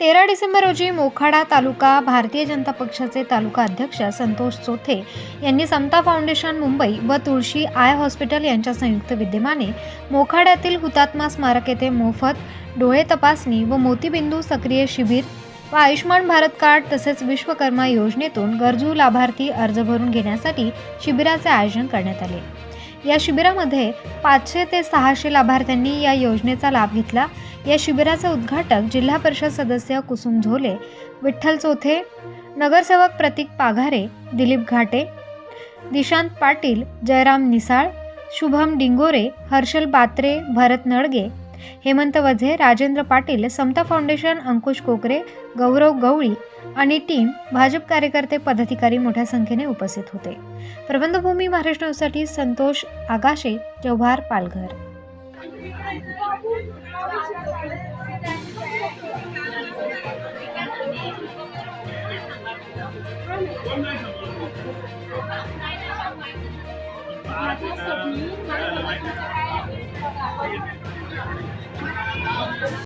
तेरा डिसेंबर रोजी मोखाडा तालुका भारतीय जनता पक्षाचे तालुका अध्यक्ष संतोष चोथे यांनी समता फाउंडेशन मुंबई व तुळशी आय हॉस्पिटल यांच्या संयुक्त विद्यमाने मोखाड्यातील हुतात्मा स्मारक येथे मोफत डोळे तपासणी व मोतीबिंदू सक्रिय शिबिर व आयुष्यमान भारत कार्ड तसेच विश्वकर्मा योजनेतून गरजू लाभार्थी अर्ज भरून घेण्यासाठी शिबिराचे आयोजन करण्यात आले. या शिबिरामध्ये पाचशे ते सहाशे लाभार्थ्यांनी या योजनेचा लाभ घेतला. या शिबिराचे उद्घाटक जिल्हा परिषद सदस्य कुसुम झोले विठ्ठल चोथे नगरसेवक प्रतीक पाघारे दिलीप घाटे दिशांत पाटील जयराम निसाळ शुभम डिंगोरे हर्षल बात्रे भरत नडगे हेमंत वझे राजेंद्र पाटील समता फाउंडेशन अंकुश कोकरे गौरव गवळी आणि टीम भाजप कार्यकर्ते पदाधिकारी मोठ्या संख्येने उपस्थित होते. प्रबंधभूमी महाराष्ट्र न्यूजसाठी संतोष आगाशे जव्हार पालघर.